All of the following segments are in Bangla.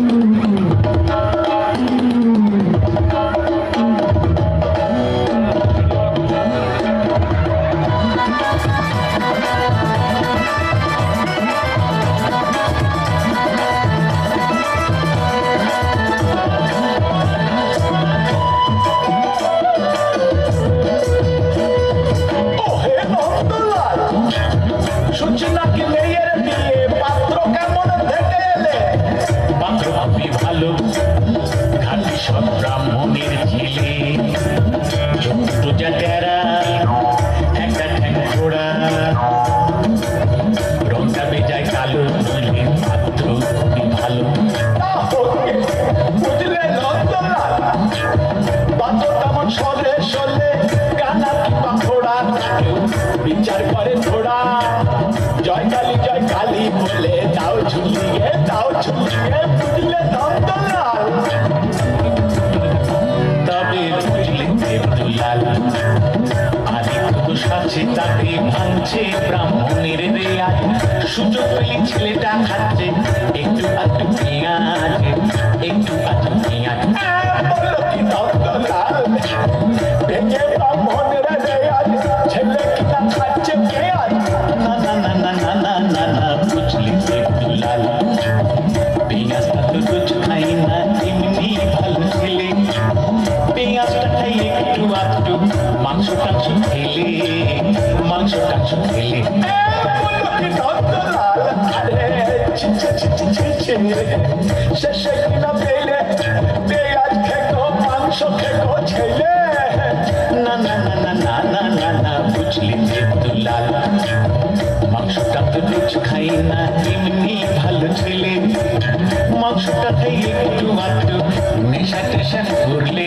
Mm-hmm. খালি বলে দাও, ঝুলিয়ে দাও, ঝুলিয়ে বুঝলে দাও তো তবে বুঝলে দেবদু লাল আদি তো সাজে তাকে ভাঙছে ব্রাহ্মণের রেয়াল সুযোগ পেলে ছেলেটা খাচ্ছে একটু একটু পেঁয়াজ পেঁয়াজটা একটু আধটু মাংস টাংস খেলে মাংস টাংস খেলে শেষে কিনা পেলে পেঁয়াজ খেকো মাংস খেকো ছেলে না না না না না না না না বুঝলি দেবদুলাল মাংসটা তো রোজ খাই না এমনি ভালো ছেলে মাংসটা খাই একটু আধটু নেশা টেশা করলে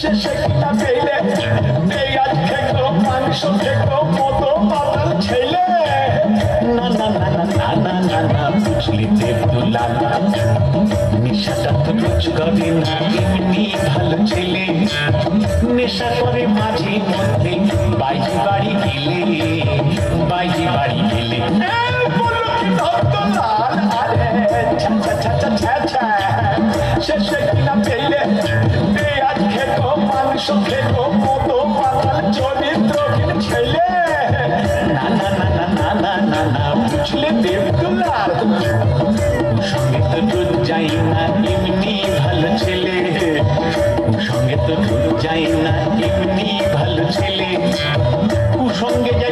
শেষে কিনা পেলে পেঁয়াজ খেকো মাংস খেকো মতো মাতাল ছেলে না না না না না না না না বুঝলি দেবদুলাল নেশাটা তো রোজ করে না কিনা পেলে ছেলে না না সঙ্গে তো ভালো ছেলে। সঙ্গে তো রোজ যাই না, এমনি ভালো ছেলে। কুসঙ্গে যাই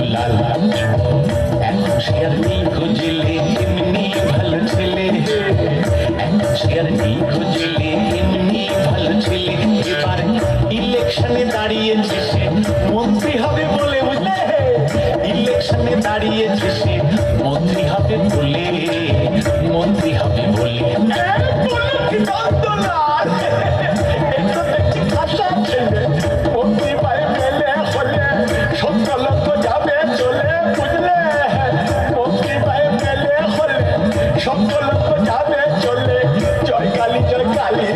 দুলাল শেয়ারনি খুঁজলে এমনি ভালো ছেলে। শেয়ারনি খুঁজলে এমনি ভালো ছেলে। এবার ইলেকশনে দাঁড়িয়েছিস